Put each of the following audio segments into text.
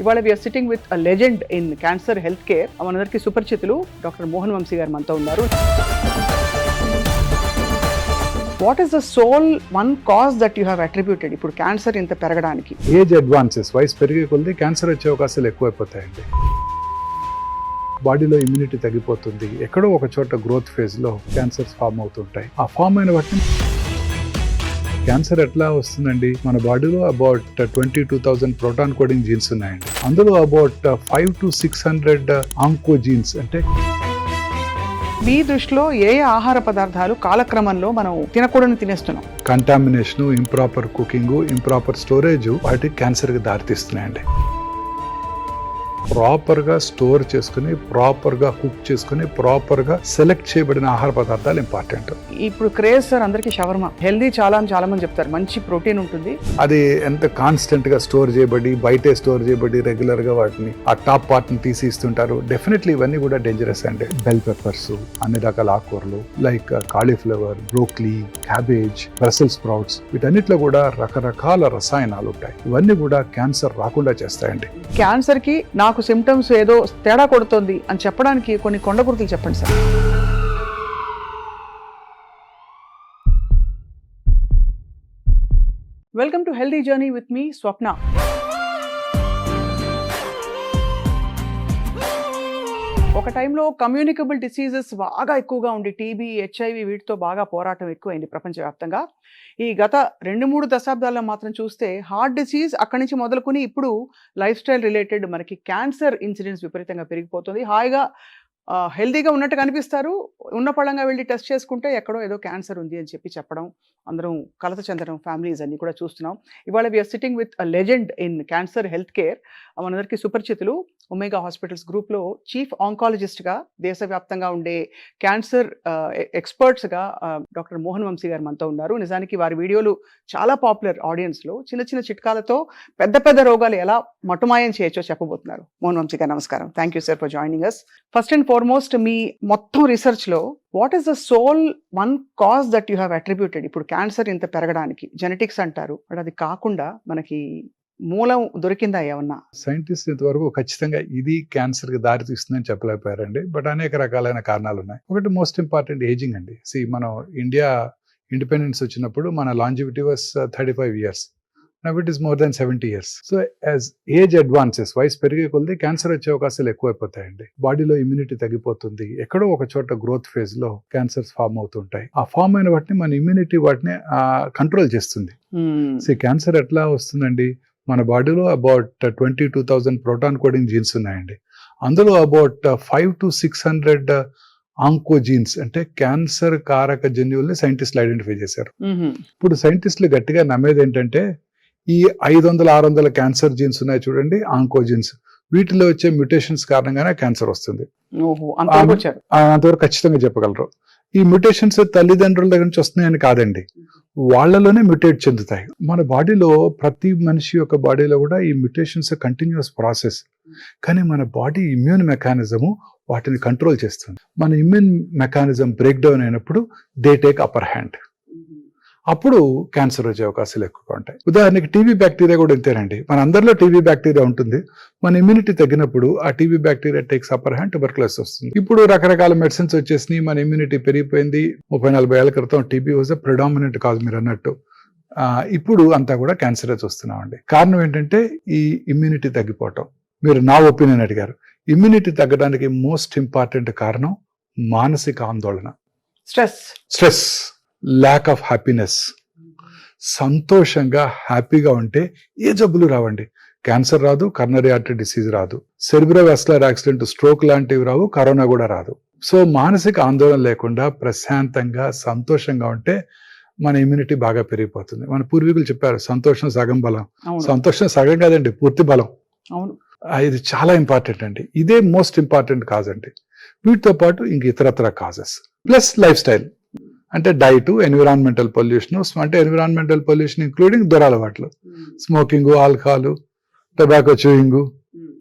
ఇవాళ we are sitting with a legend in cancer health care మనందరికీ సుపరిచితులు doctor Mohan Vamsi గారు మనతో ఉన్నారు. What is the sole one cause that you have attributed ఇప్పుడు క్యాన్సర్ ఇంత పెరగడానికి. ఏజ్ అడ్వాన్సెస్ వయసు పెరిగే కొద్ది క్యాన్సర్ వచ్చే అవకాశాలు ఎక్కువైపోతాయండి. బాడీలో ఇమ్యూనిటీ తగ్గిపోతుంది. ఎక్కడో ఒక చోట గ్రోత్ ఫేజ్లో క్యాన్సర్స్ ఫామ్ అవుతుంటాయి. ఆ ఫామ్ అయిన వాటిని క్యాన్సర్ ఎట్లా వస్తుందండి? మన బాడీలో about twenty two thousand protein coding genes ఉన్నాయండి. అందులో about five to six hundred oncogenes అంటే మీ దృష్టిలో ఏ ఆహార పదార్థాలు కాలక్రమంలో మనం తినకూడని తినేస్తున్నాం? Contamination improper cooking improper storage వాటి క్యాన్సర్కి దారితీస్తున్నాయండి. ప్రాపర్గా స్టోర్ చేసుకుని ప్రాపర్గా కుక్ చేసుకుని ప్రాపర్గా సెలెక్ట్ చేయబడిన ఆహార పదార్థాలు ఇంపార్టెంట్. ఇప్పుడు క్రేజ్ సార్ అందరికీ షవర్మ. హెల్దీ చాలా అని చాలా మంది చెప్తారు. మంచి ప్రోటీన్ ఉంటుంది. అది ఎంత కాన్స్టెంట్గా స్టోర్ చేయబడి బయటే స్టోర్ చేయబడి రెగ్యులర్గా వాటిని ఆ టాప్ పార్ట్ని తీసి ఇస్తుంటారు డెఫినెట్లీ ఇవన్నీ కూడా డేంజరస్ అండి. బెల్ పెప్పర్స్ అన్ని రకాల ఆకుకూరలు like cauliflower broccoli cabbage brussel sprouts వీటన్నిటిలో కూడా రకరకాల రసాయనాలు ఉంటాయి. ఇవన్నీ కూడా క్యాన్సర్ రాకుండా చేస్తాయండి. క్యాన్సర్కి నాకు సిమ్టమ్స్ ఏదో తేడా కొడుతోంది అని చెప్పడానికి కొన్ని కొండ గుర్తులు చెప్పండి sir. Welcome to healthy journey with మీ స్వప్న ఒక టైంలో కమ్యూనికబుల్ డిసీజెస్ బాగా ఎక్కువగా ఉండి టీబీ హెచ్ఐవి వీటితో బాగా పోరాటం ఎక్కువైంది ప్రపంచవ్యాప్తంగా. ఈ గత రెండు మూడు దశాబ్దాల్లో మాత్రం చూస్తే హార్ట్ డిసీజ్ అక్కడి నుంచి మొదలుకొని ఇప్పుడు లైఫ్ స్టైల్ రిలేటెడ్ మనకి క్యాన్సర్ ఇన్సిడెన్స్ విపరీతంగా పెరిగిపోతుంది. హాయిగా హెల్దీగా ఉన్నట్టు కనిపిస్తారు. ఉన్న పడంగా వెళ్ళి టెస్ట్ చేసుకుంటే ఎక్కడో ఏదో క్యాన్సర్ ఉంది అని చెప్పి చెప్పడం అందరం కలత చెందడం ఫ్యామిలీస్ అన్ని కూడా చూస్తున్నాం. ఇవాళ we are sitting with a legend in cancer health care మనందరికీ సుపరిచితులు. ఒమేగా హాస్పిటల్స్ గ్రూప్లో చీఫ్ ఆంకాలజిస్ట్గా దేశవ్యాప్తంగా ఉండే క్యాన్సర్ ఎక్స్పర్ట్స్గా డాక్టర్ మోహన్ వంశీ గారు మనతో ఉన్నారు. నిజానికి వారి వీడియోలు చాలా పాపులర్ ఆడియన్స్లో చిన్న చిన్న చిట్కాలతో పెద్ద పెద్ద రోగాలు ఎలా మటుమాయం చేయొచ్చో చెప్పబోతున్నారు. మోహన్ వంశీ గారు నమస్కారం. Thank you sir for joining us first and foremost మీ మొత్తం రీసెర్చ్లో what is the sole one cause that you have attributed ఇప్పుడు క్యాన్సర్ ఇంత పెరగడానికి జెనెటిక్స్ అంటారు. బట్ అది కాకుండా మనకి మూలం దొరికిందా ఏమన్నా? సైంటిస్ట్ ఇంతవరకు ఖచ్చితంగా ఇది క్యాన్సర్కి దారి తీస్తుందని చెప్పలేకపోయారండి. బట్ అనేక రకాలైన కారణాలు ఉన్నాయి ఒకటి మోస్ట్ ఇంపార్టెంట్ ఏజింగ్ అండి. సి మనం ఇండియా ఇండిపెండెన్స్ వచ్చినప్పుడు మన longevity was thirty five years now it is more than seventy years so as age advances వయసు పెరిగే కొద్దీ క్యాన్సర్ వచ్చే అవకాశాలు ఎక్కువైపోతాయండి. బాడీలో ఇమ్యూనిటీ తగ్గిపోతుంది. ఎక్కడో ఒక చోట గ్రోత్ ఫేజ్లో క్యాన్సర్స్ ఫామ్ అవుతుంటాయి. ఆ ఫామ్ అయిన వాటిని మన ఇమ్యూనిటీ వాటిని కంట్రోల్ చేస్తుంది. సో క్యాన్సర్ ఎట్లా వస్తుందండి? మన బాడీలో about twenty two thousand proton coding genes ఉన్నాయండి. అందులో about five to six hundred onco genes అంటే క్యాన్సర్ కారక జన్యువుల్ని సైంటిస్టులు ఐడెంటిఫై చేశారు. ఇప్పుడు సైంటిస్టులు గట్టిగా నమ్మేది ఏంటంటే ఈ ఐదు వందల ఆరు వందల క్యాన్సర్ జీన్స్ ఉన్నాయి చూడండి ఆంకో జీన్స్ వీటిలో వచ్చే మ్యూటేషన్స్ కారణంగానే క్యాన్సర్ వస్తుంది. అంతవరకు ఖచ్చితంగా చెప్పగలరు. ఈ మ్యూటేషన్స్ తల్లిదండ్రుల దగ్గర నుంచి వస్తున్నాయని కాదండి. వాళ్ళలోనే మ్యూటేట్ చెందుతాయి. మన బాడీలో ప్రతి మనిషి యొక్క బాడీలో కూడా ఈ మ్యూటేషన్స్ కంటిన్యూస్ ప్రాసెస్ కానీ మన బాడీ ఇమ్యూన్ మెకానిజము వాటిని కంట్రోల్ చేస్తుంది. మన ఇమ్యూన్ మెకానిజం బ్రేక్ డౌన్ అయినప్పుడు దే టేక్ అప్పర్ హ్యాండ్ అప్పుడు క్యాన్సర్ వచ్చే అవకాశాలు ఎక్కువగా ఉంటాయి. ఉదాహరణకి టీబీ బ్యాక్టీరియా కూడా ఇంతేనండి. మన అందరిలో టీబీ బ్యాక్టీరియా ఉంటుంది. మన ఇమ్యూనిటీ తగ్గినప్పుడు ఆ TB bacteria takes upper hand tuberculosis వస్తుంది. ఇప్పుడు రకరకాల మెడిసిన్స్ వచ్చేసినాయి. మన ఇమ్యూనిటీ పెరిగిపోయింది. ముప్పై నలభై ఏళ్ళ క్రితం TB was a predominant cause మీరు అన్నట్టు. ఇప్పుడు అంతా కూడా క్యాన్సర్ చూస్తున్నామండి. కారణం ఏంటంటే ఈ ఇమ్యూనిటీ తగ్గిపోవటం. మీరు నా ఒపీనియన్ అడిగారు. ఇమ్యూనిటీ తగ్గడానికి మోస్ట్ ఇంపార్టెంట్ కారణం మానసిక ఆందోళన. Stress stress lack of happiness సంతోషంగా హ్యాపీగా ఉంటే ఏ జబ్బులు రావండి. క్యాన్సర్ రాదు కర్నరీ ఆర్టరీ డిసీజ్ రాదు. సెరిబ్రోవాస్కులర్ యాక్సిడెంట్ స్ట్రోక్ లాంటివి రావు కరోనా కూడా రాదు. సో మానసిక ఆందోళన లేకుండా ప్రశాంతంగా సంతోషంగా ఉంటే మన ఇమ్యూనిటీ బాగా పెరిగిపోతుంది. మన పూర్వీకులు చెప్పారు సంతోషం సగం బలం. సంతోషం సగం కాదండి పూర్తి బలం. అవును. ఇది చాలా ఇంపార్టెంట్ అండి. ఇదే మోస్ట్ ఇంపార్టెంట్ కాజ్ అండి. వీటితో పాటు ఇంక ఇతరత్ర కాజెస్ ప్లస్ లైఫ్ స్టైల్ అంటే డైట్ ఎన్విరాన్మెంటల్ పొల్యూషన్ అంటే ఎన్విరాన్మెంటల్ పొల్యూషన్ ఇంక్లూడింగ్ దురలవాట్లు స్మోకింగ్ ఆల్కహాల్ టొబాకో చూయింగ్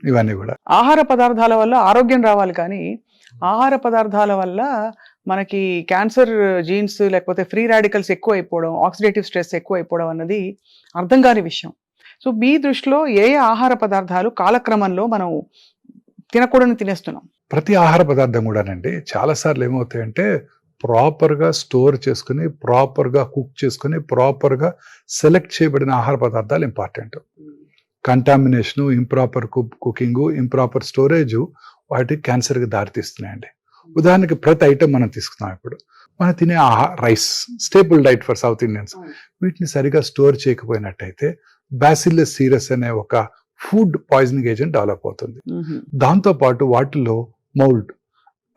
ఇవన్నీ కూడా. ఆహార పదార్థాల వల్ల ఆరోగ్యం రావాలి కానీ ఆహార పదార్థాల వల్ల మనకి క్యాన్సర్ జీన్స్ లేకపోతే ఫ్రీ రాడికల్స్ ఎక్కువ అయిపోవడం ఆక్సిడేటివ్ స్ట్రెస్ ఎక్కువ అయిపోవడం అన్నది అర్థం కాని విషయం. సో మీ దృష్టిలో ఏ ఆహార పదార్థాలు కాలక్రమంలో మనం తినకూడని తినేస్తున్నాం? ప్రతి ఆహార పదార్థం కూడానండి చాలాసార్లు ఏమవుతాయంటే ప్రాపర్గా స్టోర్ చేసుకుని ప్రాపర్గా కుక్ చేసుకుని ప్రాపర్గా సెలెక్ట్ చేయబడిన ఆహార పదార్థాలు important. Contamination improper cook cooking improper storage వాటి క్యాన్సర్కి దారితీస్తున్నాయండి. ఉదాహరణకి ప్రతి ఐటమ్ మనం తీసుకున్నాం ఇప్పుడు. మనం తినే ఆహా rice staple diet for south Indians. వీటిని సరిగా స్టోర్ చేయకపోయినట్టయితే బ్యాసిల్లస్ సీరస్ అనే ఒక ఫుడ్ పాయిజనింగ్ ఏజెంట్ డెవలప్ అవుతుంది. దాంతో పాటు వాటిలో మౌల్డ్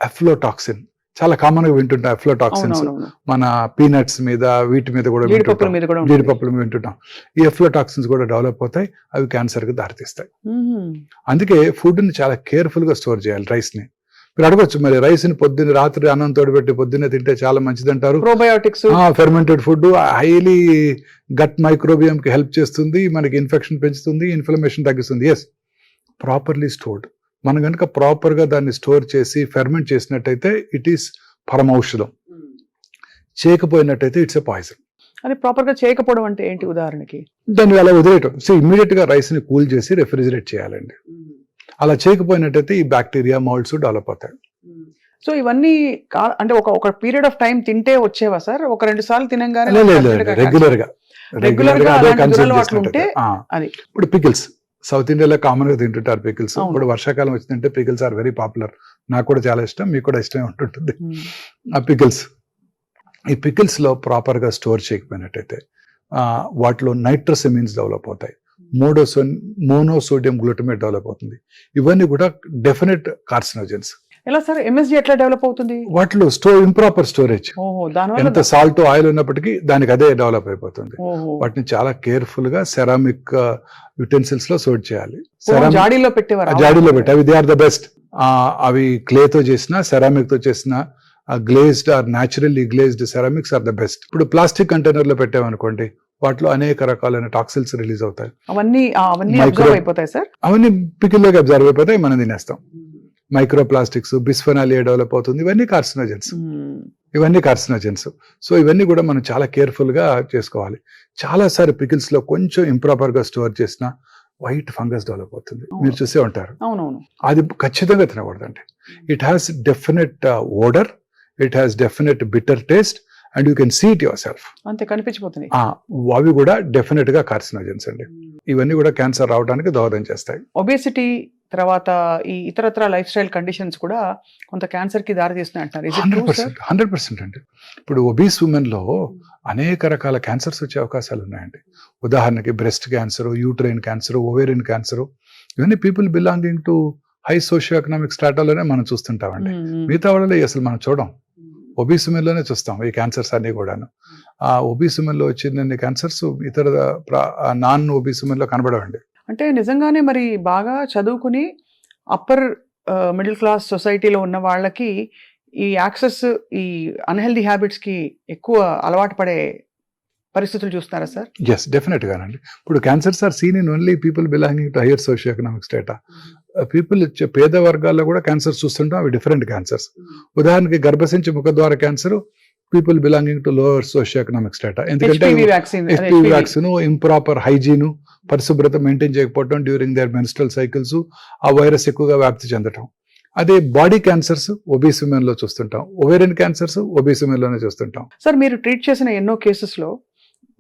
అఫ్లోటాక్సిన్ చాలా కామన్గా వింటుంటాం అఫ్లోటాక్సిన్స్ అవునవును మన పీనట్స్ మీద వీటి మీద కూడా వింటుంటాం. మీద కూడా ఉంటుంది. జీడిపప్పుల మీద వింటుంటాం. ఈ అఫ్లోటాక్సిన్స్ కూడా డెవలప్ అవుతాయి అవి క్యాన్సర్కి దారితీస్తాయి. అందుకే ఫుడ్ని చాలా కేర్ఫుల్గా స్టోర్ చేయాలి రైస్ని. మీరు అడగొచ్చు మరి రైస్ని పొద్దున్న రాత్రి అన్నం తోడిపెట్టి పొద్దున్నే తింటే చాలా మంచిది అంటారు probiotics fermented food highly gut microbiome కి హెల్ప్ చేస్తుంది మనకి ఇన్ఫెక్షన్ పెంచుతుంది ఇన్ఫ్లమేషన్ తగ్గిస్తుంది. ఎస్ ప్రాపర్లీ స్టోర్డ్ మనం కనుక ప్రాపర్గా దాన్ని స్టోర్ చేసి ఫెర్మెంట్ చేసినట్టయితే ఇట్ ఈస్ పరమౌషధం. చేయకపోయినట్టయితే ఇట్స్ ఎ పాయిజన్ అది ప్రాపర్గా చేయకపోవడం అంటే ఏంటి ఉదాహరణకి? దాన్ని అలా వదిలేయటం. సో ఇమ్మీడియట్గా రైస్ని కూల్ చేసి రెఫ్రిజిరేట్ చేయాలండి. అలా చేయకపోయినట్టయితే ఈ బ్యాక్టీరియా మౌల్డ్స్ డెవలప్ అవుతాయి సో ఇవన్నీ అంటే ఒక ఒక పీరియడ్ ఆఫ్ టైం తింటే వచ్చేవా సార్? ఒక రెండు సార్లు తినంగానే రెగ్యులర్గా. Regular గా అది. ఇప్పుడు పికిల్స్ సౌత్ ఇండియాలో కామన్గా తింటుంటారు పికిల్స్. ఇప్పుడు వర్షాకాలం వచ్చిందంటే పికిల్స్ ఆర్ వెరీ పాపులర్ నాకు కూడా చాలా ఇష్టం మీకు కూడా ఇష్టమే ఉంటుంటుంది. మ్మ్. ఆ పికిల్స్ ఈ పికిల్స్లో ప్రాపర్గా స్టోర్ చేయకపోయినట్టయితే ఆ, వాటిలో నైట్రోసెమిన్స్ డెవలప్ అవుతాయి. మోడోసో మోనోసోడియం గ్లూటమేట్ డెవలప్ అవుతుంది. ఇవన్నీ కూడా డెఫినెట్ కార్సినోజన్స్ ఎలా సార్? ఎంఎస్జి ఎట్లా డెవలప్ అవుతుంది? వాటిలో స్టోర్ ఇంప్రాపర్ స్టోరేజ్ ఎంత సాల్ట్ ఆయిల్ ఉన్నప్పటికీ దానికి అదే డెవలప్ అయిపోతుంది. వాటిని చాలా కేర్ఫుల్గా సెరామిక్ యుటెన్సిల్స్లో సోడ్ చేయాలి. జాడీలో పెట్టేవారు? జాడీలో పెట్టి అవి దే ఆర్ ద బెస్ట్ అవి క్లే తో చేసిన సెరామిక్తో చేసిన glazed are naturally glazed ceramics are the best ఇప్పుడు ప్లాస్టిక్ కంటైనర్లో పెట్టామనుకోండి వాటిలో అనేక రకాలైన టాక్సిల్స్ రిలీజ్ అవుతాయి. అవన్నీ అవన్నీ అబ్జర్వ్ అయిపోతాయి సార్? అవన్నీ పికిల్లోకి అబ్జర్వ్ అయిపోతాయి మనం తినేస్తాం. Microplastics bisphenol A develop అవుతుంది ఇవన్నీ కార్సినోజన్స్. ఇవన్నీ కార్సినోజన్స్. సో ఇవన్నీ కూడా మనం చాలా కేర్ఫుల్గా చేసుకోవాలి. చాలా సారి పికిల్స్లో కొంచెం ఇంప్రాపర్గా స్టోర్ చేసిన వైట్ ఫంగస్ డెవలప్ అవుతుంది. మీరు చూసే ఉంటారు. అది ఖచ్చితంగా తినకూడదండి. It has definite odour it has definite bitter taste and you can see it yourself అంతే కనిపించిపోతున్నాయి అవి కూడా డెఫినెట్గా కార్సినోజన్స్ అండి. ఇవన్నీ కూడా క్యాన్సర్ రావడానికి దోహదం చేస్తాయి. ఒబేసిటీ తర్వాత ఈ ఇతరత్ర లైఫ్ స్టైల్ కండిషన్స్ కూడా కొంత క్యాన్సర్కి దారి తీస్తున్నాయి హండ్రెడ్? పర్సెంట్ హండ్రెడ్ పర్సెంట్ అండి. ఇప్పుడు ఒబీస్ ఉమెన్లో అనేక రకాల క్యాన్సర్స్ వచ్చే అవకాశాలు ఉన్నాయండి. ఉదాహరణకి breast cancer uterine cancer ovarian cancer ఇవన్నీ people belonging to high socio economic స్టాటాలోనే మనం చూస్తుంటామండి. మ్మ్, మ్మ్. మిగతా వాళ్ళలో అసలు మనం చూడం. ఒబీస్ ఉమెన్లోనే చూస్తాం ఈ క్యాన్సర్స్ అన్ని కూడాను. ఆ ఒబీస్ ఉమెన్లో వచ్చిన క్యాన్సర్స్ ఇతర నాన్ ఒబీస్ ఉమెన్లో కనబడవండి. అంటే నిజంగానే మరి బాగా చదువుకుని అప్పర్ మిడిల్ క్లాస్ సొసైటీలో ఉన్న వాళ్ళకి ఈ యాక్సెస్ ఈ అన్హెల్దీ హ్యాబిట్స్కి ఎక్కువ అలవాటు పడే పరిస్థితులు చూస్తున్నారా సార్? ఎస్ డెఫినెట్ గానండి. ఇప్పుడు cancers are seen in only people belonging to higher socio economic strata people పేద వర్గాల్లో కూడా క్యాన్సర్స్ చూస్తుంటాం అవి డిఫరెంట్ క్యాన్సర్స్ ఉదాహరణకి గర్భసించి ముఖద్వార cancer people belonging to lower socio economic strata ఎందుకంటే వ్యాక్సిన్ ఇంప్రాపర్ హైజీన్ పరిశుభ్రత మెయింటైన్ చేయకపోవడం డ్యూరింగ్ దర్ మెన్స్ట్రల్ సైకిల్స్ ఆ వైరస్ ఎక్కువగా వ్యాప్తి చెందటం. అదే బాడీ క్యాన్సర్స్ ఒబీస్ ఉమెన్లో చూస్తుంటాం. ఒవేరియన్ క్యాన్సర్స్ ఒబీస్ ఉమెన్లోనే చూస్తుంటాం. సార్ మీరు ట్రీట్ చేసిన ఎన్నో కేసెస్లో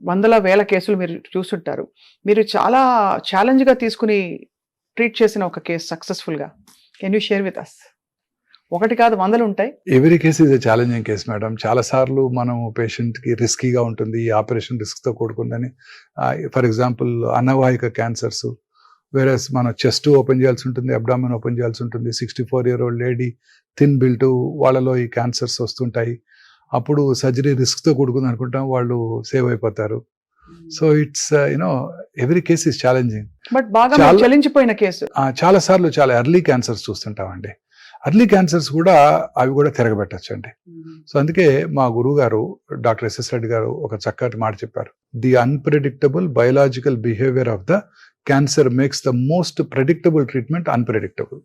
వందల వేల కేసులు మీరు చూస్తుంటారు. మీరు చాలా ఛాలెంజ్గా తీసుకుని ట్రీట్ చేసిన ఒక కేసు సక్సెస్ఫుల్గా. Can you share with us ఒకటి కాదు వందలు ఉంటాయి every case is challenging case madam చాలా సార్లు మనం పేషెంట్కి రిస్కీగా ఉంటుంది ఈ ఆపరేషన్ రిస్క్తో కూడుకుందని. ఫర్ ఎగ్జాంపుల్ అన్నవాహిక క్యాన్సర్స్ వేరే మనం చెస్ట్ ఓపెన్ చేయాల్సి ఉంటుంది అబ్డామిన్ ఓపెన్ చేయాల్సి ఉంటుంది. Sixty four year old lady thin built వాళ్ళలో ఈ క్యాన్సర్స్ వస్తుంటాయి. అప్పుడు సర్జరీ రిస్క్తో కూడుకుంది అనుకుంటాం వాళ్ళు సేవ్ అయిపోతారు. So it's you know every case is challenging but బాగా చాలా సార్లు చాలా ఎర్లీ క్యాన్సర్స్ చూస్తుంటామండి. ఎర్లీ క్యాన్సర్స్ కూడా అవి కూడా తిరగబెట్టచ్చు అండి సో అందుకే మా గురువు గారు డాక్టర్ ఎస్ఎస్ రెడ్డి గారు ఒక చక్కటి మాట చెప్పారు. The unpredictable biological behaviour of the cancer makes the most predictable treatment unpredictable.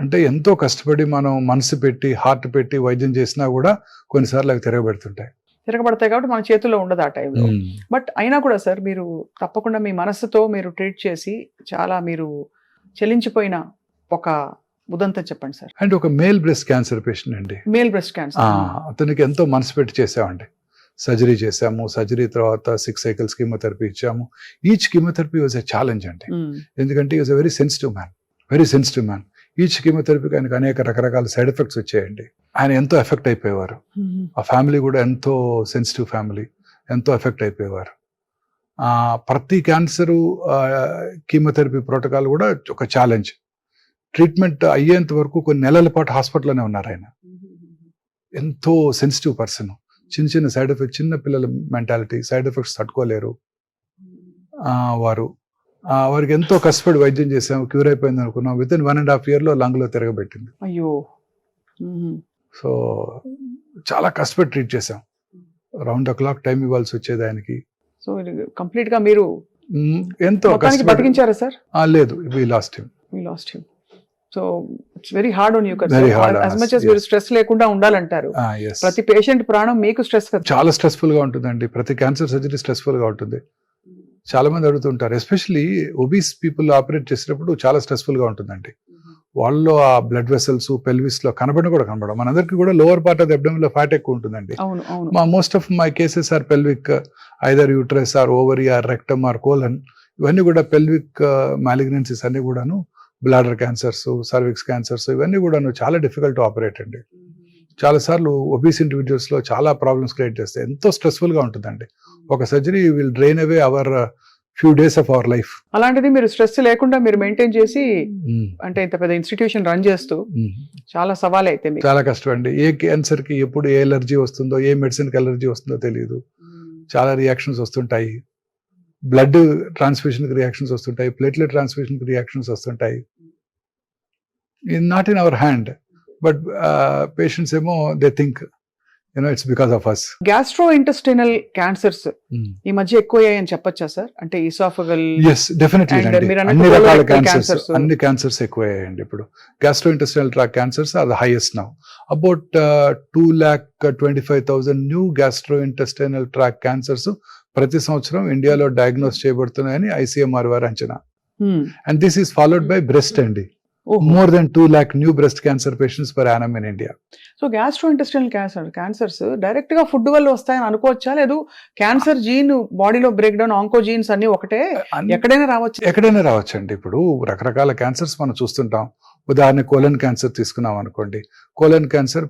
అంటే ఎంతో కష్టపడి మనం మనసు పెట్టి హార్ట్ పెట్టి వైద్యం చేసినా కూడా కొన్నిసార్లు అవి తిరగబెడుతుంటాయి. తిరగబడతాయి కాబట్టి మన చేతుల్లో ఉండదు ఆ టైంలో. బట్ అయినా కూడా సార్ మీరు తప్పకుండా మీ మనస్సుతో మీరు ట్రీట్ చేసి చాలా మీరు చెల్లించిపోయిన ఒక ఉదంతం చెప్పండి సార్. అండ్ ఒక మేల్ బ్రెస్ట్ క్యాన్సర్ పేషెంట్ అండి. Male breast cancer. అతనికి ఎంతో మనసు పెట్టి చేసామండి సర్జరీ చేసాము సర్జరీ తర్వాత సిక్స్ సైకిల్స్ కీమోథెరపీ ఇచ్చాము. Each chemotherapy was a challenge అండి. ఎందుకంటే is a very sensitive man very sensitive man each కీమోథెరపీకి ఆయనకు అనేక రకరకాల సైడ్ ఎఫెక్ట్స్ వచ్చాయండి. ఆయన ఎంతో ఎఫెక్ట్ అయిపోయేవారు. ఆ ఫ్యామిలీ కూడా ఎంతో సెన్సిటివ్ ఫ్యామిలీ ఎంతో ఎఫెక్ట్ అయిపోయేవారు. ఆ, ప్రతి క్యాన్సరు కీమోథెరపీ ప్రోటోకాల్ కూడా ఒక ఛాలెంజ్ ట్రీట్మెంట్ అయ్యేంత వరకు కొన్ని నెలల పాటు హాస్పిటల్లోనే ఉన్నారు ఆయన. ఎంతో సెన్సిటివ్ పర్సన్. చిన్న చిన్న సైడ్ ఎఫెక్ట్ చిన్న పిల్లల మెంటాలిటీ సైడ్ ఎఫెక్ట్స్ తట్టుకోలేరు. వారు. వారికి ఎంతో కష్టపడి వైద్యం చేసాము క్యూర్ అయిపోయింది అనుకున్నాం. Within one and half ఇయర్లో లంగ్లో తిరగబెట్టింది. అయ్యో. సో చాలా కష్టపడి ట్రీట్ చేసాం రౌండ్ ద క్లాక్ టైం ఇవ్వాల్సి వచ్చేది ఆయనకి. సో ఇది కంప్లీట్గా మీరు ఎంతో బతికించారా సార్? ఆ, లేదు we lost him. We lost him. So it's very hard on you as us, much మీరు. స్ట్రెస్ లేకుండా ఉండాలంటారు. ఎస్ ప్రతి పేషెంట్ ప్రాణం మీకు స్ట్రెస్ కదా. చాలా స్ట్రెస్ఫుల్గా ఉంటుందండి. ప్రతి క్యాన్సర్ సర్జరీ స్ట్రెస్ఫుల్గా ఉంటుంది. చాలా మంది అడుగుతుంటారు. ఎస్పెషల్లీ ఒబీస్ పీపుల్ ఆపరేట్ చేసేటప్పుడు చాలా స్ట్రెస్ఫుల్గా ఉంటుందండి. వాళ్ళలో ఆ బ్లడ్ వెసల్స్ పెల్విస్లో కనబడిన కూడా కనబడం మనందరికీ కూడా లోవర్ పార్ట్ ఆఫ్ అబ్డమ్లో ఫ్యాట్ ఎక్కువ ఉంటుందండి. మా most of my cases are pelvic either uterus or ovary or rectum or colon ఇవన్నీ కూడా పెల్విక్ మాలిగ్నెన్సీస్ అన్ని కూడాను బ్లాడర్ క్యాన్సర్స్ సర్విక్స్ క్యాన్సర్స్ ఇవన్నీ కూడాను చాలా డిఫికల్ట్ ఆపరేట్ అండి. చాలా సార్లు ఒబీస్ ఇండివిజువల్స్లో చాలా ప్రాబ్లమ్స్ క్రియేట్ చేస్తాయి. ఎంతో స్ట్రెస్ఫుల్గా ఉంటుందండి. ఒక surgery will drain away our few days of our life అలాంటిది మీరు స్ట్రెస్ లేకుండా మీరు మెయింటైన్ చేసి అంటే ఇంత పెద్ద ఇన్స్టిట్యూషన్ రన్ చేస్తూ చాలా సవాల్ అయితే చాలా కష్టం అండి ఏ క్యాన్సర్కి ఎప్పుడు ఏ ఎలర్జీ వస్తుందో ఏ మెడిసిన్కి ఎలర్జీ వస్తుందో తెలియదు. చాలా రియాక్షన్స్ వస్తుంటాయి. బ్లడ్ ట్రాన్స్ఫ్యూషన్కి రియాక్షన్స్ వస్తుంటాయి ప్లేట్లెట్ ట్రాన్స్ఫ్యూషన్కి రియాక్షన్స్ వస్తుంటాయి. In not in our hand but patients ఏమో they think you know it's because of us gastrointestinal cancers ఈ మధ్య ఎక్కువయ్యాయని చెప్పొచ్చా సార్? అంటే ఈసాఫగల్ ఎస్ డెఫినెట్లీ అన్ని రకాల క్యాన్సర్స్. అన్ని క్యాన్సర్స్ ఎక్కువయ్యాయండి ఇప్పుడు. Gastrointestinal tract cancers are the highest now about two lakh twenty five thousand new gastrointestinal tract cancers ప్రతి సంవత్సరం ఇండియాలో డయాగ్నోస్ చేయబడుతున్నాయని ఐసీఎంఆర్ వారి అంచనా. And this is followed by breast అండి. More than two lakh new breast cancer patients per annum in India so gastrointestinal cancer cancers డైరెక్ట్గా food వల్ల వస్తాయని అనుకోవచ్చా? లేదు క్యాన్సర్ జీన్ బాడీలో బ్రేక్ డౌన్ ఆంకో జీన్స్ అన్ని ఒకటే? ఎక్కడైనా రావచ్చు? ఎక్కడైనా రావచ్చండి. ఇప్పుడు రకరకాల క్యాన్సర్స్ మనం చూస్తుంటాం. ఉదాహరణ కోలన్ క్యాన్సర్ తీసుకున్నాం అనుకోండి. Colon cancer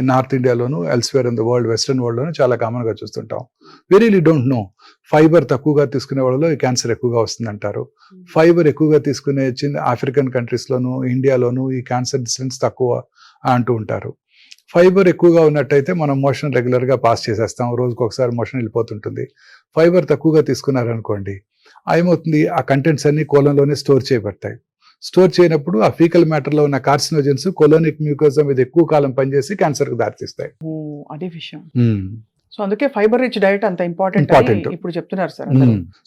north ఇండియాలోను elsewhere in the world western వరల్డ్లోను చాలా కామన్గా చూస్తుంటాం. Very really don't know fibre తక్కువగా తీసుకునే వాళ్ళలో ఈ క్యాన్సర్ ఎక్కువగా వస్తుందంటారు. ఫైబర్ ఎక్కువగా తీసుకునే చిన్న ఆఫ్రికన్ కంట్రీస్లోను ఇండియాలోను ఈ క్యాన్సర్ డిస్టెన్స్ తక్కువ అంటూ ఉంటారు. ఫైబర్ ఎక్కువగా ఉన్నట్టయితే మనం మోషన్ రెగ్యులర్గా పాస్ చేసేస్తాం. రోజుకు ఒకసారి మోషన్ వెళ్ళిపోతుంటుంది. ఫైబర్ తక్కువగా తీసుకున్నారనుకోండి ఏమవుతుంది? ఆ కంటెంట్స్ అన్ని కోలంలోనే స్టోర్ చేయబడతాయి. స్టోర్ చేయనప్పుడు ఆ ఫీకల్ మ్యాటర్లో ఉన్న కార్సినోజన్స్ కొలోనిక్ మ్యూకోజం మీద ఎక్కువ కాలం పనిచేసి క్యాన్సర్కు దారితీస్తాయి అదే విషయం. సో అందుకే ఫైబర్ రిచ్ డైట్ అంత ఇంపార్టెంట్. ఇప్పుడు చెప్తున్నారు సార్.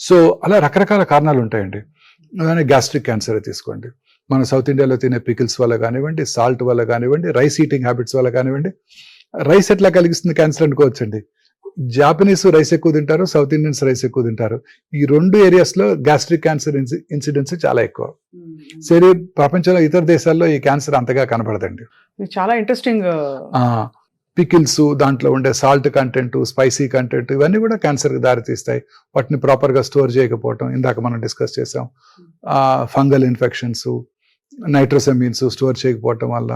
సో అలా రకరకాల కారణాలు ఉంటాయండి. అలానే గ్యాస్ట్రిక్ క్యాన్సర్ తీసుకోండి. మన సౌత్ ఇండియాలో తినే పికిల్స్ వల్ల కానివ్వండి సాల్ట్ వల్ల కానివ్వండి రైస్ ఈటింగ్ హ్యాబిట్స్ వల్ల కానివ్వండి రైస్ ఎట్లా కలిగిస్తుంది క్యాన్సర్ అనుకోవచ్చండి. జాపనీస్ రైస్ ఎక్కువ తింటారు సౌత్ ఇండియన్స్ రైస్ ఎక్కువ తింటారు. ఈ రెండు ఏరియాస్లో గ్యాస్ట్రిక్ క్యాన్సర్ ఇన్సిడెన్స్ చాలా ఎక్కువ. సరే ప్రపంచంలో ఇతర దేశాల్లో ఈ క్యాన్సర్ అంతగా కనబడదండి ఇది చాలా ఇంట్రెస్టింగ్ పికిల్స్ దాంట్లో ఉండే సాల్ట్ కంటెంట్ స్పైసీ కంటెంట్ ఇవన్నీ కూడా క్యాన్సర్కి దారితీస్తాయి. వాటిని ప్రాపర్గా స్టోర్ చేయకపోవటం ఇందాక మనం డిస్కస్ చేసాం ఫంగల్ ఇన్ఫెక్షన్స్ నైట్రోసెమీన్స్ స్టోర్ చేయకపోవటం వల్ల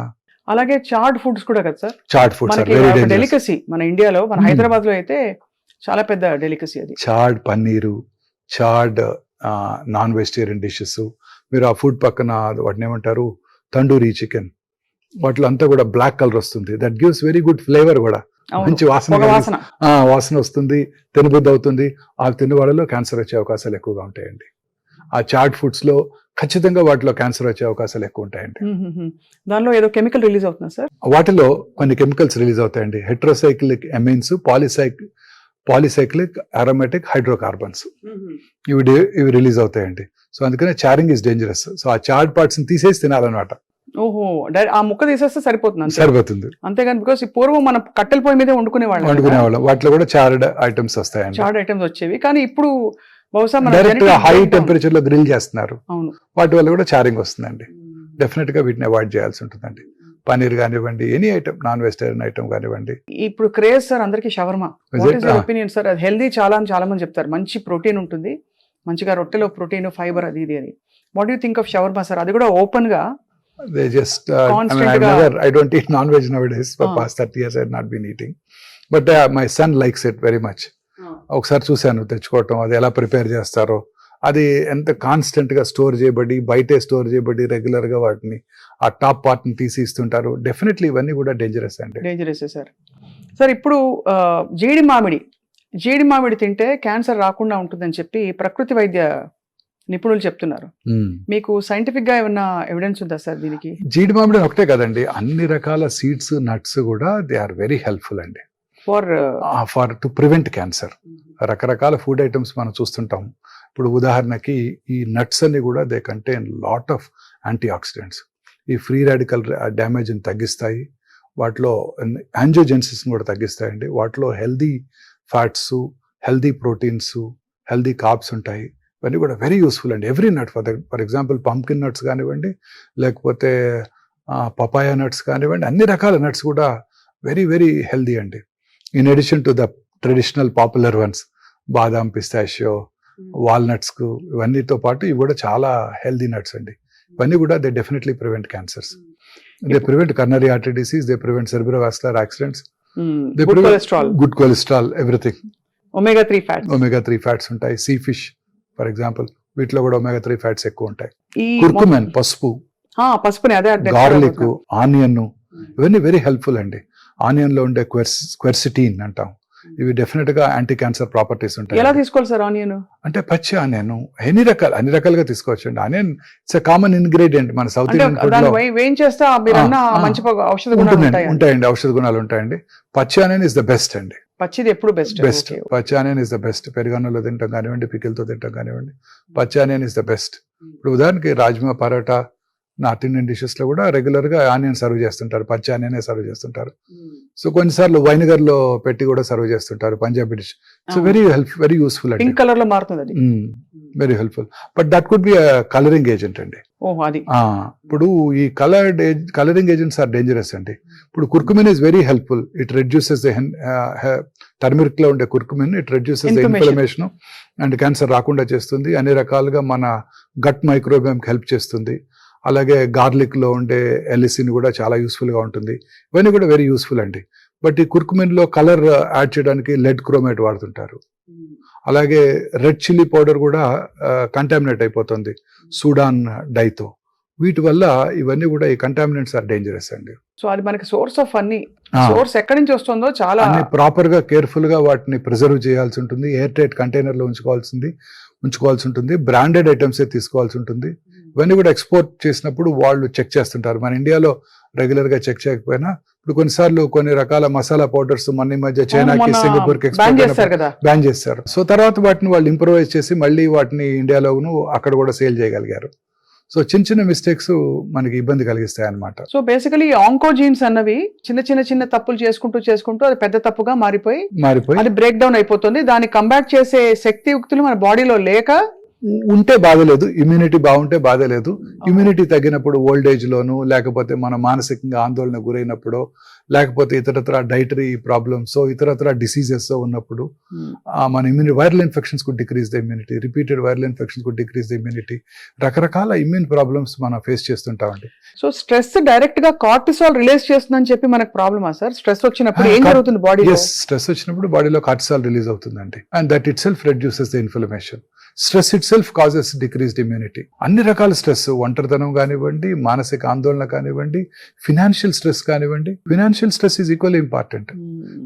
అలాగే చార్డ్ ఫుడ్స్ కూడా కదా సార్? చాట్ ఫుడ్స్ మనకి డెలికసీ మన ఇండియాలో మన Hmm. హైదరాబాద్లో అయితే చాలా పెద్ద డెలికసీ అది. Charred paneer charred non vegetarian dishes మీరు ఆ ఫుడ్ పక్కన వాటిని ఏమంటారు? తండూరి చికెన్ వాటిలో అంతా కూడా బ్లాక్ కలర్ వస్తుంది. That gives very good flavour కూడా. మంచి వాసన. వాసన. వస్తుంది తినబుద్ధి అవుతుంది. ఆ తిన్న వాళ్ళలో క్యాన్సర్ వచ్చే అవకాశాలు ఎక్కువగా ఉంటాయండి. ఆ చాట్ ఫుడ్స్లో ఖచ్చితంగా వాటిలో క్యాన్సర్ వచ్చే అవకాశాలు ఎక్కువ ఉంటాయండి. దానిలో ఏదో కెమికల్ రిలీజ్ అవుతుందా సార్? వాటిలో కొన్ని కెమికల్స్ రిలీజ్ అవుతాయండి. Heterocyclic amines polycyc polycyclic aromatic hydrocarbons ఇవి ఇవి రిలీజ్ అవుతాయండి. సో అందుకనే చారింగ్ ఇస్ డేంజరస్ సో ఆ చార్డ్ పార్ట్స్ని తీసేసి తినాలన్నమాట. ఓహో ఆ ముక్క తీసేస్తే సరిపోతుంది సరిపోతుంది. అంతేగాని బికాస్ పూర్వం మనం కట్టెల పొయ్యి మీదే వండుకునే వండుకునే వాళ్ళం వాళ్ళం వాటిలో కూడా చార్డ్ ఐటమ్స్ వస్తాయండి. చాట్ ఐటమ్స్ వచ్చేవి. కానీ ఇప్పుడు బహుశా డైరెక్ట్గా హై టెంపరేచర్లో గ్రిల్ చేస్తున్నారు. అవును. వాటి వల్ల కూడా చారింగ్ వస్తుందండి. డెఫినెట్గా వీటిని అవాయిడ్ చేయాల్సి ఉంటుందండి. పనీర్ కానివ్వండి any item non vegetarian item కానివ్వండి. ఇప్పుడు క్రేజ్ సార్ అందరికి షవర్మా. Ah. ఒపీనియన్ సార్ అది హెల్దీ చాలా అని చాలా మంది చెప్తారు. మంచి ప్రోటీన్ ఉంటుంది. మంచిగా రొట్టెలో ప్రోటీన్ ఫైబర్ అది ఇది అని. What you think of shawarma sir అది కూడా ఓపెన్గా? They just I don't eat non veg nowadays for Ah. Past thirty years I not been eating but my son likes it very much ఒకసారి చూశాను తెచ్చుకోవటం అది ఎలా ప్రిపేర్ చేస్తారో. అది ఎంత కాన్స్టెంట్గా స్టోర్ చేయబడి బయటే స్టోర్ చేయబడి రెగ్యులర్గా వాటిని ఆ టాప్ పార్ట్ని తీసి ఇస్తుంటారు డెఫినెట్లీ ఇవన్నీ కూడా డేంజరస్ అండి. Dangerous sir. సార్ ఇప్పుడు జీడి మామిడి. జీడి మామిడి తింటే క్యాన్సర్ రాకుండా ఉంటుందని చెప్పి ప్రకృతి వైద్య నిపుణులు చెప్తున్నారు. మీకు సైంటిఫిక్గా ఏమన్నా ఎవిడెన్స్ ఉందా సార్ దీనికి? జీడి మామిడి ఒకటే కదండి. అన్ని రకాల సీడ్స్ నట్స్ కూడా దే ఆర్ వెరీ హెల్ప్ఫుల్ అండి. For for to prevent cancer. రకరకాల ఫుడ్ ఐటమ్స్ మనం చూస్తుంటాం. ఇప్పుడు ఉదాహరణకి ఈ నట్స్ అన్ని కూడా they contain lot of antioxidants ఈ ఫ్రీ రాడికల్ డ్యామేజ్ని తగ్గిస్తాయి. వాటిలో యాంజియోజెన్సిస్ కూడా తగ్గిస్తాయండి. వాటిలో healthy fats healthy proteins healthy carbs ఉంటాయి. ఇవన్నీ కూడా వెరీ యూస్ఫుల్ అండి. Every nut for for example pumpkin nuts కానివ్వండి లేకపోతే పపాయ నట్స్ కానివ్వండి అన్ని రకాల నట్స్ కూడా వెరీ వెరీ హెల్దీ అండి. In addition to the traditional popular ones badam pistachio వాల్నట్స్కు ఇవన్నీతో పాటు ఇవి కూడా చాలా హెల్దీ నట్స్ అండి. ఇవన్నీ కూడా they definitely prevent cancers they prevent coronary artery disease they prevent cerebrovascular accidents they good cholesterol good cholesterol everything omega three fat omega three fats ఉంటాయి. సీ ఫిష్ ఫర్ ఎగ్జాంపుల్ వీటిలో కూడా omega three fats ఎక్కువ ఉంటాయి. కుర్కుమెన్ పసుపు. పసుపుని అదే అదే garlic onion ఇవన్నీ వెరీ హెల్ప్ఫుల్ అండి. ఆనియన్లో ఉండే క్వెర్స్ క్వెర్సిటీన్ అంటాం. ఇవి డెఫినెట్గా యాంటీ క్యాన్సర్ ప్రాపర్టీస్ ఉంటాయి. ఎలా తీసుకోవాలి సార్ ఆనియన్? అంటే పచ్చి ఆనియన్ ఎన్ని రకాలు అన్ని రకాలుగా తీసుకోవచ్చు అండి ఆనియన్ ఇట్స్ కామన్ ఇంగ్రీడియంట్ మన సౌత్ ఇండియన్ ఉంటాయండి. ఔషధ గుణాలు ఉంటాయండి. పచ్చి ఆనియన్ ఇస్ ద బెస్ట్ అండి. పచ్చిది ఎప్పుడు బెస్ట్ బెస్ట్ పచ్చి ఆనియన్ ఇస్ ద బెస్ట్ పెరుగన్నంలో తింటాం కానివ్వండి పికిల్తో తింటాం కానివ్వండి. పచ్చి ఆనియన్ ఇస్ ద బెస్ట్ ఇప్పుడు ఉదాహరణకి రాజ్మా పరోటా నార్త్ ఇండియన్ డిషెస్లో కూడా రెగ్యులర్గా ఆనియన్ సర్వ్ చేస్తుంటారు పచ్చి ఆనియన్ సర్వ్ చేస్తుంటారు. సో కొన్నిసార్లు వైనగర్లో పెట్టి కూడా సర్వ్ చేస్తుంటారు Punjabi dish. So very help very useful అండి. పింక్ కలర్లో మారుతుంది very helpful but that could be colouring agent అండి. ఇప్పుడు ఈ coloured colouring agents are dangerous అండి. ఇప్పుడు curcumin is very helpful it reduces టర్మరిక్లో ఉండే curcumin it reduces. Inflammation and cancer రాకుండా చేస్తుంది. అన్ని రకాలుగా మన గట్ మైక్రోబియంకి హెల్ప్ చేస్తుంది. అలాగే గార్లిక్లో ఉండే ఎలిసిన్ కూడా చాలా యూస్ఫుల్గా ఉంటుంది. ఇవన్నీ కూడా వెరీ యూస్ఫుల్ అండి. బట్ ఈ కుర్కుమిన్లో కలర్ యాడ్ చేయడానికి లెడ్ క్రోమేట్ వాడుతుంటారు. అలాగే రెడ్ చిల్లీ పౌడర్ కూడా కంటామినేట్ అయిపోతుంది. సూడాన్ డైతో. వీటి వల్ల ఇవన్నీ కూడా ఈ కంటామినెంట్స్ ఆర్ డేంజరస్ అండి. సో అది మనకి సోర్స్ ఆఫ్ అన్ని సోర్స్ ఎక్కడి నుంచి వస్తుందో చాలా ప్రాపర్గా కేర్ఫుల్గా వాటిని ప్రిజర్వ్ చేయాల్సి ఉంటుంది. ఎయిర్ టైట్ కంటైనర్లో ఉంచుకోవాల్సింది ఉంచుకోవాల్సి ఉంటుంది. బ్రాండెడ్ ఐటమ్స్ తీసుకోవాల్సి ఉంటుంది. ఇవన్నీ కూడా ఎక్స్పోర్ట్ చేసినప్పుడు వాళ్ళు చెక్ చేస్తుంటారు. మన ఇండియాలో రెగ్యులర్గా చెక్ చేయకపోయినా ఇప్పుడు కొన్నిసార్లు కొన్ని రకాల మసాలా పౌడర్స్ మన మధ్య చైనాకి సింగపూర్కి బ్యాన్ చేస్తారు సో తర్వాత వాటిని వాళ్ళు ఇంప్రూవైజ్ చేసి మళ్ళీ వాటిని ఇండియాలోను అక్కడ కూడా సేల్ చేయగలిగారు. సో చిన్న చిన్న మిస్టేక్స్ మనకి ఇబ్బంది కలిగిస్తాయి అన్నమాట సో బేసికలీ ఆంకోజీన్స్ అన్నవి చిన్న చిన్న చిన్న తప్పులు చేసుకుంటూ చేసుకుంటూ అది పెద్ద తప్పుగా మారిపోయి మారిపోయి అది బ్రేక్ డౌన్ అయిపోతుంది. దాన్ని కంబ్యాక్ చేసే శక్తియుక్తులు మన బాడీలో లేక ఉంటే బాధలేదు ఇమ్యూనిటీ బాగుంటే బాధలేదు. ఇమ్యూనిటీ తగ్గినప్పుడు ఓల్డ్ ఏజ్ లోను లేకపోతే మన మానసికంగా ఆందోళన గురైనప్పుడు లేకపోతే ఇతరత్ర డైటరీ ప్రాబ్లమ్స్ ఇతరత్ర డిసీజెస్ ఉన్నప్పుడు మన immunity viral ఇన్ఫెక్షన్స్కు decrease the immunity repeated viral ఇన్ఫెక్షన్స్కు decrease the immunity రకరకాల ఇమ్యూన్ ప్రాబ్లమ్స్ మనం ఫేస్ చేస్తుంటామండి. సో స్ట్రెస్ డైరెక్ట్గా కార్టిసాల్ రిలీజ్ చేస్తుందని చెప్పి మనకు ప్రాబ్లమా సార్ స్ట్రెస్ వచ్చినప్పుడు ఏం జరుగుతుంది ఎస్ స్ట్రెస్ వచ్చినప్పుడు బాడీలో కార్టిసాల్ రిలీజ్ అవుతుందండి. And that itself reduces the inflammation stress itself causes decreased immunity అన్ని రకాల స్ట్రెస్ ఒంటరితనం కానివ్వండి మానసిక ఆందోళన కానివ్వండి ఫినాన్షియల్ స్ట్రెస్ కానివ్వండి. Financial stress is equal important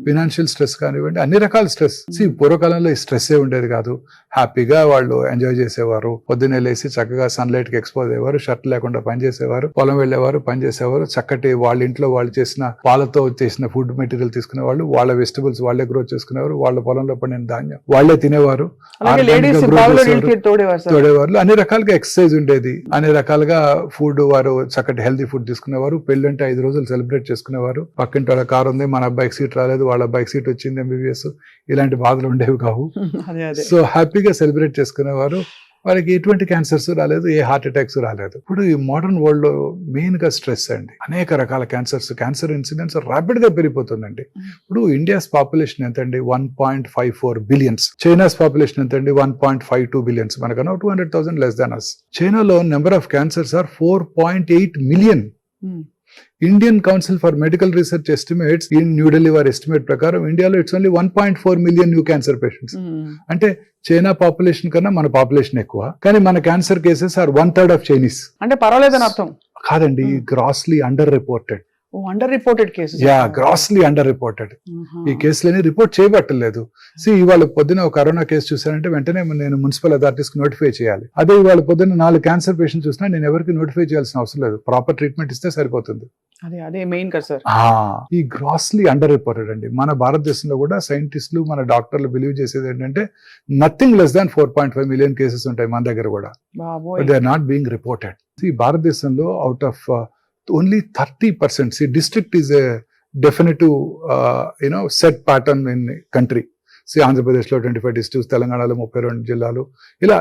financial stress కానివ్వండి అన్ని రకాల స్ట్రెస్ సి పూర్వకాలంలో ఈ స్ట్రెస్ ఏ ఉండేది కాదు. హ్యాపీగా వాళ్ళు ఎంజాయ్ చేసేవారు. పొద్దున్నే లేసి చక్కగా సన్లైట్కి ఎక్స్పోజ్ అయ్యేవారు షర్ట్ లేకుండా పని చేసేవారు పొలం వెళ్ళేవారు పని చేసేవారు. చక్కటి వాళ్ళ ఇంట్లో వాళ్ళు చేసిన పాలతో చేసిన ఫుడ్ మెటీరియల్ తీసుకునేవాళ్ళు వాళ్ళ వెజిటబుల్స్ వాళ్ళే గ్రో చేసుకునేవారు. వాళ్ళ పొలంలో పండిన ధాన్యం వాళ్ళే తినేవారు. తోడేవారు తోడేవాళ్ళు. అన్ని రకాలుగా ఎక్సర్సైజ్ ఉండేది. అన్ని రకాలుగా ఫుడ్ వారు చక్కటి హెల్తీ ఫుడ్ తీసుకునేవారు. పెళ్ళి అంటే ఐదు రోజులు సెలబ్రేట్ చేసుకునేవారు. పక్కింటి వాళ్ళ కారు ఉంది మన అబ్బాయికి సీట్ రాలేదు వాళ్ళ అబ్బాయికి సీట్ వచ్చింది ఎంబీబీఎస్ ఇలాంటి బాధలు ఉండేవి కావు. సో హ్యాపీగా సెలబ్రేట్ చేసుకునేవారు. వాళ్ళకి ఎటువంటి క్యాన్సర్స్ రాలేదు ఏ హార్ట్ అటాక్స్ రాలేదు. ఇప్పుడు ఈ మోడర్న్ వరల్డ్లో మెయిన్గా స్ట్రెస్ అండి. అనేక రకాల క్యాన్సర్స్ క్యాన్సర్ ఇన్సిడెంట్స్ రాపిడ్గా పెరిగిపోతుందండి. ఇప్పుడు ఇండియాస్ పాపులేషన్ ఎంత అండి one point five four billions. China's population ఎంత అండి one point five two billions. మనకన్నా two hundred thousand less than us. చైనాలో number of cancers are four point eight million. Indian council for medical research estimates in New Delhi వారి estimate ప్రకారం ఇండియాలో it's only one point four million new cancer patients. అంటే China population కన్నా మన population ఎక్కువ. కానీ మన cancer cases are one third of Chinese అంటే పర్వాలేదని అర్థం. కాదండి. Grossly under reported under reported case yeah grossly under reported ఈ కేసులని రిపోర్ట్ చేయబట్టలేదు. సి ఇవాళ పొద్దున ఒక కరోనా కేసు చూసానంటే వెంటనే నేను మున్సిపల్ అథారిటీస్కి నోటిఫై చేయాలి. అదే ఇవాళ పొద్దున్న నాలుగు క్యాన్సర్ పేషెంట్ చూసినా నేను ఎవరికి నోటిఫై చేయాల్సిన అవసరం లేదు. ప్రాపర్ ట్రీట్మెంట్ ఇస్తే సరిపోతుంది. అదే అదే మెయిన్ కదా సార్. ఈ గ్రాస్లీ అండర్ రిపోర్టెడ్ అండి. మన భారతదేశంలో కూడా సైంటిస్టులు మన డాక్టర్లు బిలీవ్ చేసేది ఏంటంటే nothing less than four point five million cases ఉంటాయి మన దగ్గర కూడా. They are not being reported ఈ భారతదేశంలో out of only thirty percent see district is a definitive you know set pattern in country see ఆంధ్రప్రదేశ్లో twenty five districts తెలంగాణలో ముప్పై రెండు జిల్లాలు. ఇలా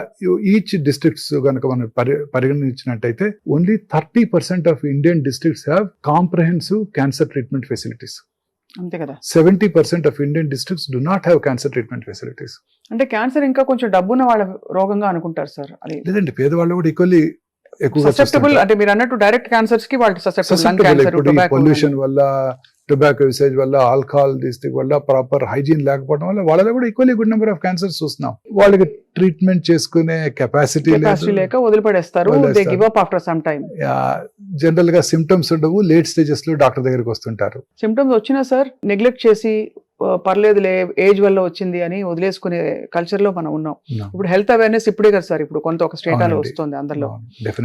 ఈచ్ డిస్ట్రిక్ట్స్ కనుక మనం పరి పరిగణించినట్టయితే only thirty percent of Indian districts have comprehensive cancer treatment facilities అంతే కదా. Seventy percent of Indian districts do not have cancer treatment facilities అంటే క్యాన్సర్ ఇంకా కొంచెం డబ్బున్న వాళ్ళ రోగంగా అనుకుంటారు సార్ లేదండి పేదవాళ్ళు కూడా ఈక్వల్లీ ఎక్కువగా ససెప్టబుల్. అంటే మీరు అన్నట్టు డైరెక్ట్ క్యాన్సర్స్కి వాళ్ళు ససెప్టబుల్ లంగ్. క్యాన్సర్ పొల్యూషన్ వల్ల టొబాకో యూసేజ్ వల్ల ఆల్కహాల్ తీసుకు వల్ల ప్రాపర్ హైజీన్ లేకపోవడం వల్ల వాళ్ళలో కూడా equally good number of cancers చూస్తున్నాం వాళ్ళకి ట్రీట్మెంట్ చేసుకునే కెపాసిటీ లేక వదిలిపడేస్తారు ఆఫ్టర్ సమ్ టైమ్ జనరల్గా సిమ్టమ్స్ ఉండవు లేట్ స్టేజెస్లో డాక్టర్ దగ్గరికి వస్తుంటారు సిమ్టమ్స్ వచ్చినా సార్ నెగ్లెక్ట్ చేసి "ఆ, పర్లేదులే ఏజ్ వల్ల వచ్చింది అని వదిలేసుకునే కల్చర్లో మనం ఉన్నాం. ఇప్పుడు హెల్త్ అవేర్నెస్ ఇప్పుడే కదా సార్ ఇప్పుడు కొంత ఒక స్టేటాలో. వస్తుంది అందరిలో.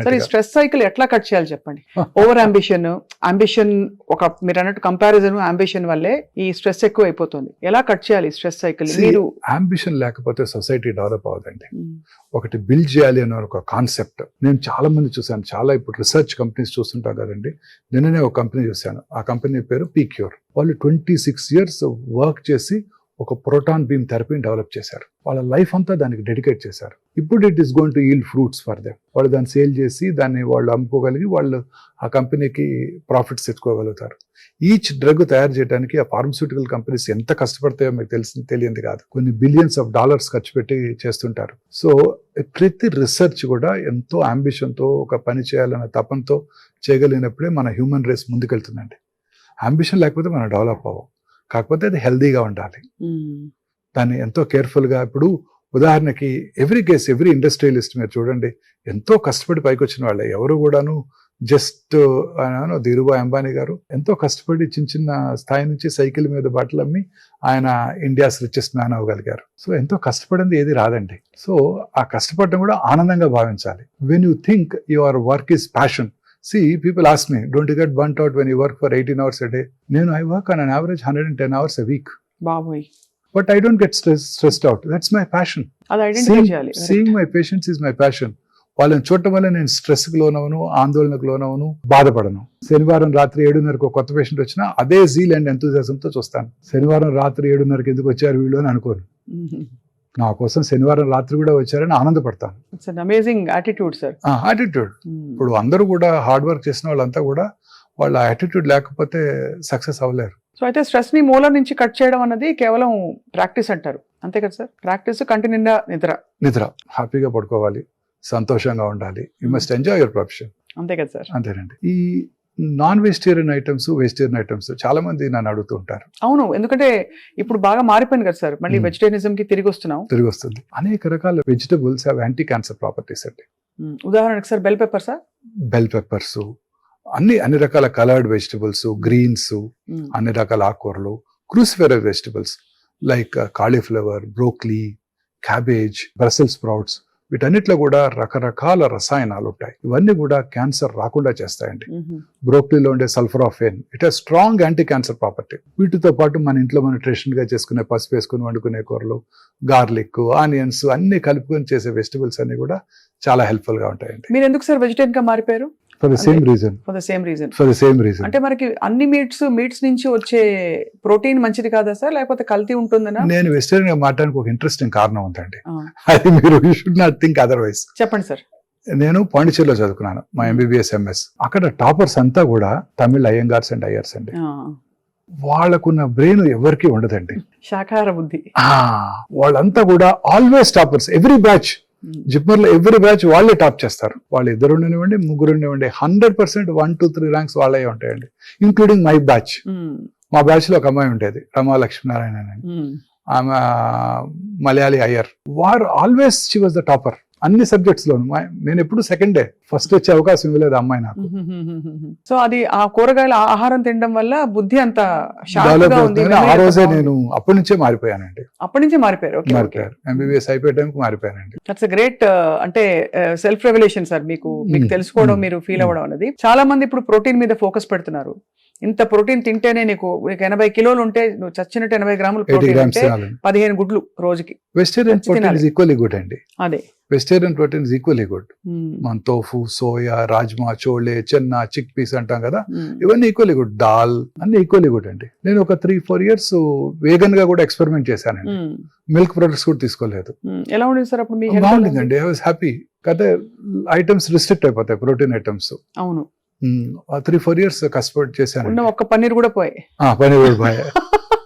సార్ ఈ స్ట్రెస్ సైకిల్ ఎట్లా కట్ చేయాలి చెప్పండి? ఓవర్ అంబిషన్ అంబిషన్ ఒక మీరు అన్నట్టు కంపారిజన్ అంబిషన్ వల్లే ఈ స్ట్రెస్ ఎక్కువ అయిపోతుంది. ఎలా కట్ చేయాలి స్ట్రెస్ సైకిల్ మీరు అంబిషన్ లేకపోతే సొసైటీ డెవలప్ అవుదండి ఉమ్, ఒకటి బిల్డ్ చేయాలి అనే ఒక కాన్సెప్ట్ నేను చాలా మంది చూశాను చాలా ఇప్పుడు రీసెర్చ్ కంపెనీస్ చూస్తుంటాం కదండి. నిన్ననే ఒక కంపెనీ చూశాను. ఆ కంపెనీ పేరు పీక్యూర్ వాళ్ళు ట్వంటీ సిక్స్ ఇయర్స్ వర్క్ చేసి ఒక ప్రోటాన్ బీమ్ థెరపీని డెవలప్ చేశారు. వాళ్ళ లైఫ్ అంతా దానికి డెడికేట్ చేశారు. ఇప్పుడు it is going to yield fruits for them వాళ్ళు దాన్ని సేల్ చేసి దాన్ని వాళ్ళు అమ్ముకోగలిగి వాళ్ళు ఆ కంపెనీకి ప్రాఫిట్స్ తెచ్చుకోగలుగుతారు. ఈచ్ డ్రగ్ తయారు చేయడానికి ఆ ఫార్మస్యూటికల్ కంపెనీస్ ఎంత కష్టపడతాయో మీకు తెలిసి తెలియంది కాదు. కొన్ని బిలియన్స్ ఆఫ్ డాలర్స్ ఖర్చు పెట్టి చేస్తుంటారు. సో ప్రతి రీసెర్చ్ కూడా ఎంతో అంబిషన్తో ఒక పని చేయాలన్న తపంతో చేయగలిగినప్పుడే మన హ్యూమన్ రేస్ ముందుకెళ్తుందండి. అంబిషన్ లేకపోతే మనం డెవలప్ అవ్వం. కాకపోతే అది హెల్దీగా ఉండాలి. ఉమ్, దాన్ని ఎంతో కేర్ఫుల్గా ఇప్పుడు ఉదాహరణకి ఎవ్రీ కేస్ ఎవ్రీ ఇండస్ట్రియలిస్ట్ మీరు చూడండి ఎంతో కష్టపడి పైకి వచ్చిన వాళ్ళే. ఎవరు కూడాను జస్ట్ ధీరుభాయ్ అంబానీ గారు ఎంతో కష్టపడి చిన్న చిన్న స్థాయి నుంచి సైకిల్ మీద బట్టలు అమ్మి ఆయన ఇండియాస్ రిచెస్ట్ మ్యాన్ అవ్వగలిగారు. సో ఎంతో కష్టపడింది ఏది రాదండి. సో ఆ కష్టపడడం కూడా ఆనందంగా భావించాలి. When you think your work is passion see people ask me don't get burn out when you work for eighteen hours day నేను I work on an average hundred and ten hours week బాబోయ్. But I don't get stress stressed out that's my passion seeing my patients is my passion వాళ్ళని చూడటం వల్ల నేను స్ట్రెస్కు లోనవను ఆందోళనకు లోనవను బాధపడను. శనివారం రాత్రి ఏడున్నరకు కొత్త పేషెంట్ వచ్చినా అదే జీల్ అండ్ ఎంతూజియాసంతో చూస్తాను. శనివారం రాత్రి ఏడున్నరకు ఎందుకు వచ్చారు వీళ్ళు అని అనుకోను. నా కోసం శనివారం రాత్రి కూడా వచ్చారని ఆనందపడతాను. It's amazing attitude sir attitude ఇప్పుడు అందరూ కూడా హార్డ్ వర్క్ చేసిన వాళ్ళంతా కూడా వాళ్ళ యాటిట్యూడ్ లేకపోతే సక్సెస్ అవ్వలేరు. సో అయితే స్ట్రెస్ని మూలం నుంచి కట్ చేయడం అన్నది కేవలం ప్రాక్టీస్ అంటారు. అంతే కదా సార్ ప్రాక్టీస్ కంటి నిండా నిద్ర. నిద్ర. హ్యాపీగా పడుకోవాలి సంతోషంగా ఉండాలి. You must enjoy your profession అంతే కదా సార్ అంతేనండి. ఈ non vegetarian items vegetarian items చాలా మంది నన్ను అడుగుతూ ఉంటారు. అవును ఎందుకంటే ఇప్పుడు బాగా మారిపోయింది కదా సార్ మళ్ళీ. వెజిటేరియనిజం కి తిరిగి వస్తున్నాం తిరిగి వస్తుంది అనేక రకాల vegetables have anti cancer properties అండి. ఉదాహరణకు sir bell pepper sir bell peppers అన్ని అన్ని రకాల కలర్డ్ వెజిటబుల్స్ గ్రీన్స్ అన్ని రకాల ఆకుకూరలు cruciferous vegetables like cauliflower broccoli cabbage Brussel sprouts వీటన్నిటిలో కూడా రకరకాల రసాయనాలు ఉంటాయి ఇవన్నీ కూడా క్యాన్సర్ రాకుండా చేస్తాయండి. బ్రోక్లీలో ఉండే sulforaphane it has strong anti cancer property. వీటితో పాటు మన ఇంట్లో మనం ట్రెడిషనల్గా చేసుకునే పసుపు వేసుకుని వండుకునే కూరలు గార్లిక్ ఆనియన్స్ అన్ని కలుపుకొని చేసే వెజిటబుల్స్ అన్ని కూడా చాలా హెల్ప్ఫుల్గా ఉంటాయండి. మీరు ఎందుకు సార్ వెజిటేరియన్గా మారిపోయారు? For the same reason for the same reason for the same reason అంటే మనకి అన్ని మీట్స్ మీట్స్ నుంచి వచ్చే ప్రోటీన్ మంచిది కాదా సార్? లేకపోతే కల్తీ ఉంటుందనా? నేను వెజిటేరియన్గా మాట్లాడడానికి ఒక ఇంట్రెస్టింగ్ కారణం ఉందండి. అది మీరు షుడ్ నాట్ థింక్ అదర్వైజ్ చెప్పండి సార్. నేను పాండిచేరిలో చదువుకున్నాను మా ఎంబీబీఎస్ ఎంఎస్ అక్కడ టాపర్స్ అంతా కూడా తమిళ్ అయ్యంగార్స్ అండ్ అయ్యర్స్ అండి. వాళ్ళకున్న బ్రెయిన్ ఎవరికి ఉండదండి. శాకాహార బుద్ధి. వాళ్ళంతా కూడా ఆల్వేస్ టాపర్స్ ఎవ్రీ బ్యాచ్ మ్మ్. జిప్మర్లో ఎవ్రీ బ్యాచ్ వాళ్ళే టాప్ చేస్తారు వాళ్ళు ఇద్దరు ఉండనివ్వండి ముగ్గురు ఉండనివ్వండి hundred percent one two three ranks వాళ్ళే ఉంటాయండి ఇంక్లూడింగ్ మై బ్యాచ్. మా బ్యాచ్లో ఒక అమ్మాయి ఉండేది రమా లక్ష్మీనారాయణ అని మ్మ్. ఆమె మలయాళీ అయ్యర్ వారు always she was the topper అన్ని సబ్జెక్ట్స్ లోను. మా- నేను ఎప్పుడు సెకండే ఫస్ట్ వచ్చే అవకాశం ఇవ్వలేదు అమ్మాయి నాకు. సో అది ఆ కూరగాయల ఆహారం తినడం వల్ల బుద్ధి అంత ఆ రోజే నేను అప్పటి నుంచే మారిపోయానండి. అప్పటి నుంచి మారిపోయారు. ఎంబీబీఎస్ అయిపోయే టైంకి మారిపోయానండి. దట్స్ గ్రేట్ అంటే సెల్ఫ్ రెవల్యూషన్ సార్ మీకు మీకు Mm. తెలుసుకోవడం Mm. మీరు ఫీల్ Mm. అవ్వడం అనేది. చాలా మంది ఇప్పుడు ప్రోటీన్ మీద ఫోకస్ పెడుతున్నారు. ఇంత ప్రోటీన్ తింటేనే నీకు నీకు ఎనభై కిలోలు ఉంటే నువ్వు చచ్చినట్టు ఎనభై గ్రాములు పదిహేను గుడ్లు రోజుకి. వెజిటేరియన్ ఈక్వల్లీ గుడ్ అండి. అదే. Vegetarian protein is equally good. మన tofu soya rajma chole chana chick peas అంటాం కదా? Mm. ఇవన్నీ ఈక్వల్లీ గుడ్ దాల్ అన్ని ఈక్వల్లీ గుడ్ అండి. నేను ఒక త్రీ ఫోర్ ఇయర్స్ వేగన్గా కూడా ఎక్స్పెరిమెంట్ చేశానండి. మిల్క్ ప్రొడక్ట్స్ కూడా తీసుకోలేదు. Mm. ఎలా ఉండేది సార్ అప్పుడు? బాగుండిందండి ఐ వాజ్ హ్యాపీ కాకపోతే ఐటమ్స్ రిస్ట్రిక్ట్ అయిపోతాయి ప్రోటీన్ ఐటమ్స్ అవును. త్రీ ఫోర్ ఇయర్స్ కష్టపడి చేశాను ఒక్క పన్నీర్ కూడా పోయి పని కూడా బాయ్